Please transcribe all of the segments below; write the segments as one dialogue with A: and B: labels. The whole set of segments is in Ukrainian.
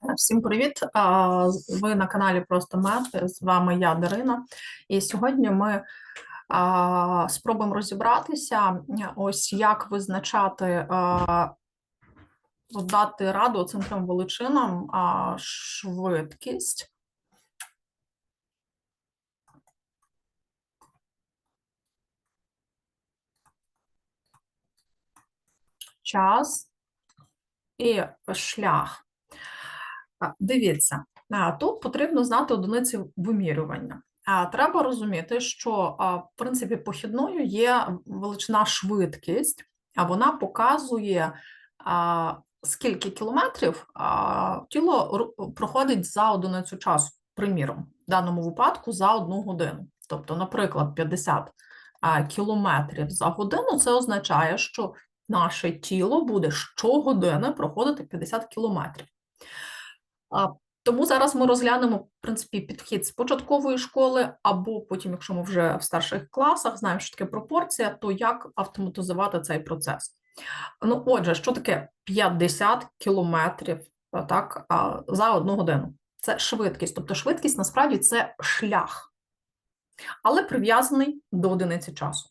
A: Всім привіт! Ви на каналі Просто Мед. З вами я, Дарина. І сьогодні ми спробуємо розібратися, ось як визначати, дати раду цим трьом величинам швидкість. Час і шлях. Дивіться, тут потрібно знати одиниці вимірювання. Треба розуміти, що в принципі похідною є величина швидкість, а вона показує, скільки кілометрів тіло проходить за одиницю часу, приміром, в даному випадку за одну годину. Тобто, наприклад, 50 кілометрів за годину, це означає, що наше тіло буде щогодини проходити 50 кілометрів. Тому зараз ми розглянемо, в принципі, підхід з початкової школи, або потім, якщо ми вже в старших класах знаємо, що таке пропорція, то як автоматизувати цей процес. Ну, отже, що таке 50 кілометрів так, за одну годину? Це швидкість. Тобто швидкість насправді це шлях, але прив'язаний до одиниці часу.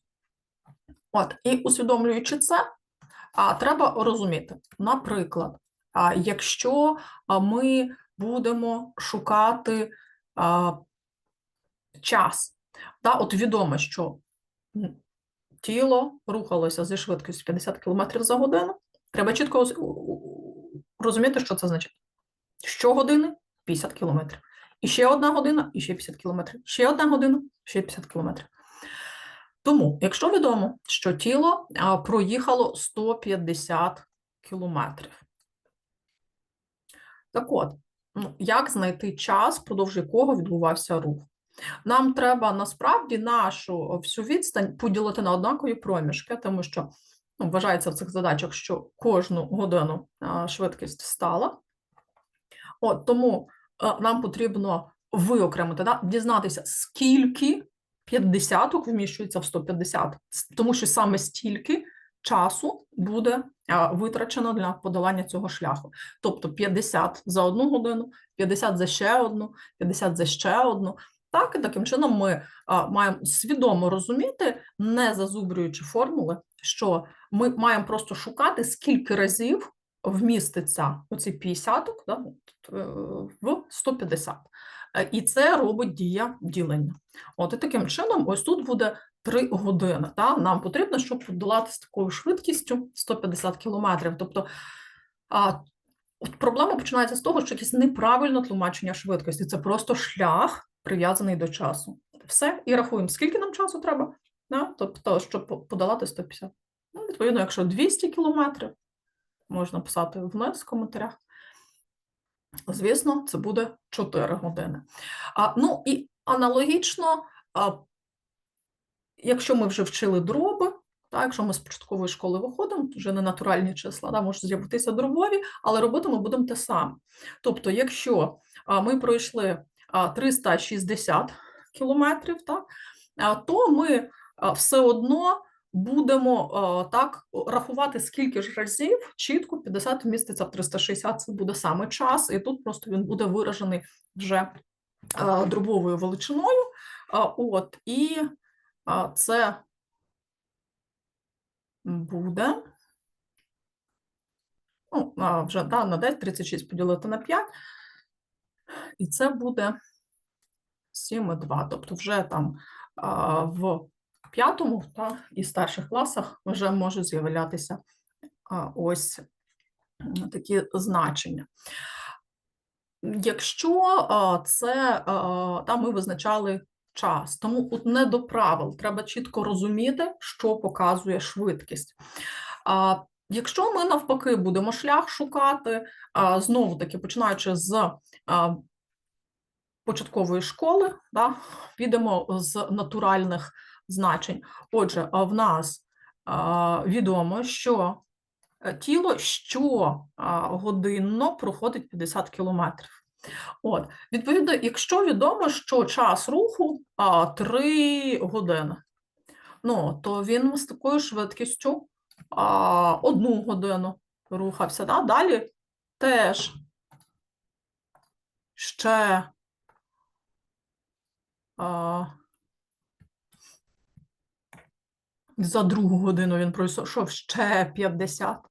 A: От, і усвідомлюючи це, треба розуміти, наприклад, якщо ми будемо шукати час, да, от відомо, що тіло рухалося зі швидкістю 50 км за годину, треба чітко розуміти, що це значить. Щогодини 50 км. І ще одна година, і ще 50 км. Ще одна година, ще 50 км. Тому, якщо відомо, що тіло проїхало 150 кілометрів. Так от, ну, як знайти час, впродовж якого відбувався рух? Нам треба насправді нашу всю відстань поділити на однакові проміжки, тому що ну, вважається в цих задачах, що кожну годину а, швидкість стала. От тому а, нам потрібно виокремити, да, дізнатися, скільки 50 вміщується в 150, с- тому що саме стільки часу буде витрачено для подолання цього шляху. Тобто 50 за одну годину, 50 за ще одну, 50 за ще одну. Так, і таким чином ми а, маємо свідомо розуміти, не зазубрюючи формули, що ми маємо просто шукати, скільки разів вміститься оці 50 да, е, в 150. Е, І це робить дія ділення. От і таким чином, ось тут буде 3 години. Та? Нам потрібно, щоб подолати з такою швидкістю 150 кілометрів. Тобто а, от проблема починається з того, що якесь неправильне тлумачення швидкості. Це просто шлях, прив'язаний до часу. Все, і рахуємо, скільки нам часу треба, да? тобто, щоб подолати 150. Ну, відповідно, якщо 200 кілометрів, можна писати вниз в коментарях. Звісно, це буде 4 години. А, ну і аналогічно, а, якщо ми вже вчили дроби, так, якщо ми з початкової школи виходимо, вже не натуральні числа, да, можуть з'явитися дробові, але робити ми будемо те саме. Тобто, якщо ми пройшли а, 360 кілометрів, так, то ми все одно будемо так рахувати, скільки ж разів чітко 50 вміститься в 360, це буде саме час, і тут просто він буде виражений вже дробовою величиною. От, і а, це буде ну, вже да, на 10, 36 поділити на 5, і це буде 7,2. Тобто вже там а, в п'ятому та, і старших класах вже можуть з'являтися ось такі значення. Якщо це там ми визначали час, тому от не до правил, треба чітко розуміти, що показує швидкість. Якщо ми навпаки будемо шлях шукати, а, знову таки починаючи з початкової школи, да, підемо з натуральних значень. Отже, в нас відомо, що е, тіло щогодинно проходить 50 кілометрів. От, відповідно, якщо відомо, що час руху а, 3 години, ну, то він з такою швидкістю а, одну годину рухався. Да? Далі теж ще а, за другу годину він пройшов ще 50.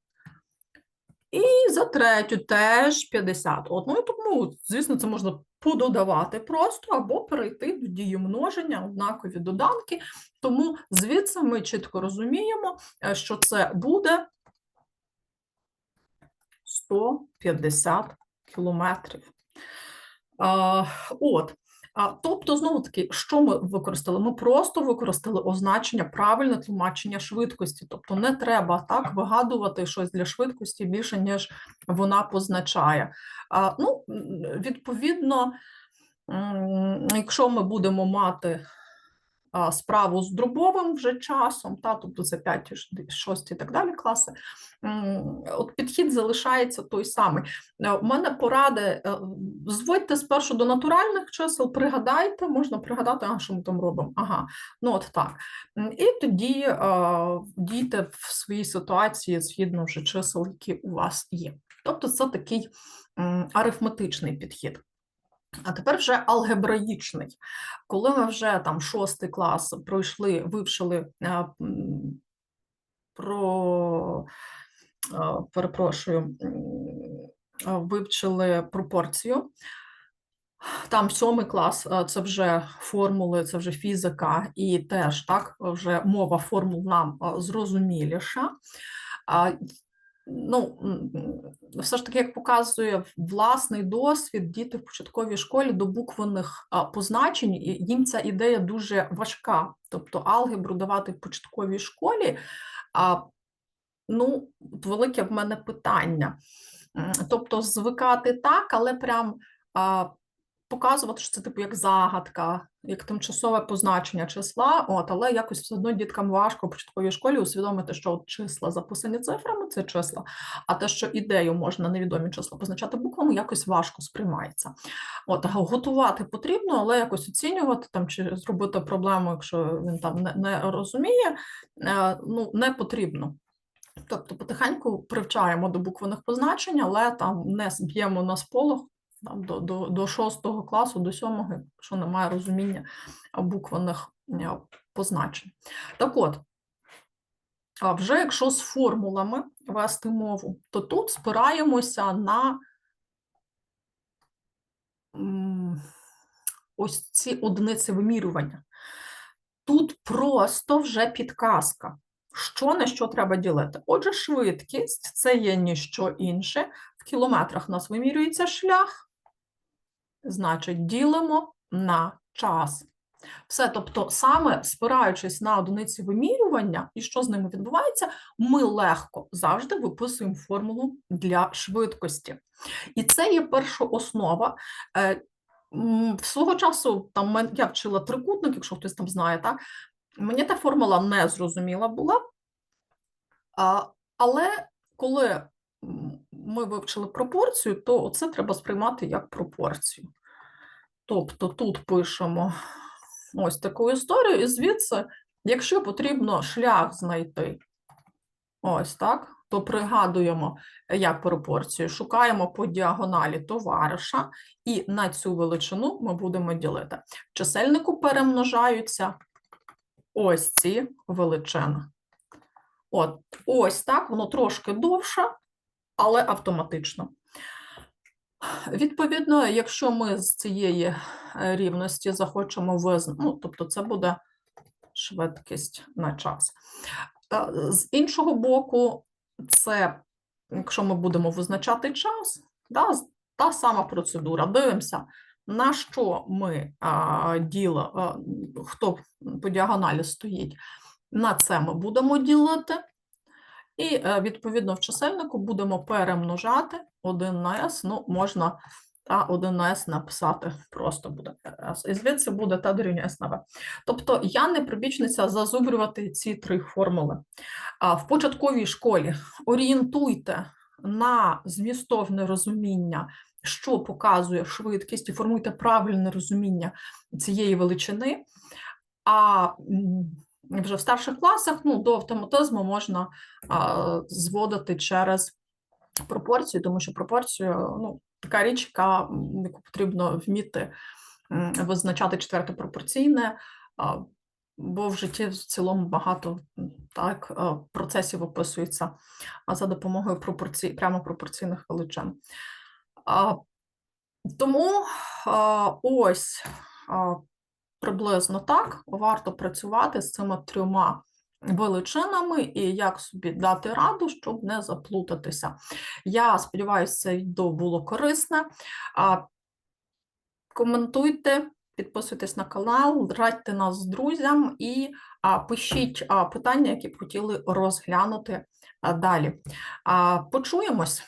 A: І за третю теж 50. От, ну і тому, звісно, це можна пододавати просто або перейти до дії множення, однакові доданки. Тому звідси ми чітко розуміємо, е, що це буде 150 кілометрів. От. Тобто, знову таки, що ми використали? Ми просто використали означення правильне тлумачення швидкості. Тобто не треба так вигадувати щось для швидкості більше, ніж вона позначає. Ну, відповідно, якщо ми будемо мати справу з дробовим вже часом, та, тобто це 5, 6 і так далі класи, от підхід залишається той самий. Е, У мене поради, е, зводьте спершу до натуральних чисел, пригадайте, можна пригадати, а що ми там робимо. Ага, ну от так. І тоді е, дійте в своїй ситуації згідно вже чисел, які у вас є. Тобто це такий арифметичний підхід. А тепер вже алгебраїчний. Коли ми вже там шостий клас пройшли, вивчили е, про е, перепрошую, е, вивчили пропорцію. Там сьомий клас це вже формули, це вже фізика, і теж так вже мова формул нам зрозуміліша. Ну, все ж таки, як показує власний досвід, діти в початковій школі до буквених позначень їм ця ідея дуже важка. Тобто алгебру давати в початковій школі. А, ну, велике в мене питання. Тобто, звикати так, але прям а, показувати, що це типу як загадка, як тимчасове позначення числа, от, але якось все одно діткам важко в початковій школі усвідомити, що от числа записані цифрами це числа, а те, що ідею можна невідомі числа позначати буквами, якось важко сприймається. От, готувати потрібно, але якось оцінювати там чи зробити проблему, якщо він там не, не розуміє, е, ну, не потрібно. Тобто потихеньку привчаємо до буквених позначень, але там не б'ємо на сполох там, до, до, до 6 класу, до 7, що немає розуміння буквених позначень. Так от, а вже якщо з формулами вести мову, то тут спираємося на ось ці одиниці вимірювання. Тут просто вже підказка. Що на що треба ділити? Отже, швидкість це є ніщо інше. В кілометрах у нас вимірюється шлях, значить, ділимо на час. Все, тобто, саме спираючись на одиниці вимірювання і що з ними відбувається, ми легко завжди виписуємо формулу для швидкості. І це є перша основа. Е, Свого часу там я вчила трикутник, якщо хтось там знає, так? Мені та формула не зрозуміла була. Але коли ми вивчили пропорцію, то це треба сприймати як пропорцію. Тобто тут пишемо ось таку історію, і звідси, якщо потрібно шлях знайти, ось так, то пригадуємо, як пропорцію, шукаємо по діагоналі товариша, і на цю величину ми будемо ділити. В чисельнику перемножаються ось ці величини. От, ось так, воно трошки довше, але автоматично. Відповідно, якщо ми з цієї е, рівності захочемо визнати, ну, тобто це буде швидкість на час. З іншого боку, це, якщо ми будемо визначати час, да, та сама процедура. Дивимося, на що ми а, діло, а, хто по діагоналі стоїть, на це ми будемо ділити. І, е, відповідно, в чисельнику будемо перемножати 1 на s, ну, можна та 1 на s написати просто буде s. І звідси буде та дорівнює s на v. Тобто я не прибічниця зазубрювати ці три формули. В початковій школі орієнтуйте на змістовне розуміння, що показує швидкість, і формуйте правильне розуміння цієї величини. А вже в старших класах ну, до автоматизму можна а, зводити через пропорцію, тому що пропорцію ну, така річ, яка, яку потрібно вміти визначати четверте пропорційне, а, бо в житті в цілому багато так, е, процесів описується за допомогою пропорцій, прямо пропорційних величин. Тому ось приблизно так варто працювати з цими трьома величинами і як собі дати раду, щоб не заплутатися. Я сподіваюся, це відео було корисне. Коментуйте, підписуйтесь на канал, радьте нас з друзям і пишіть питання, які б хотіли розглянути далі. Почуємось.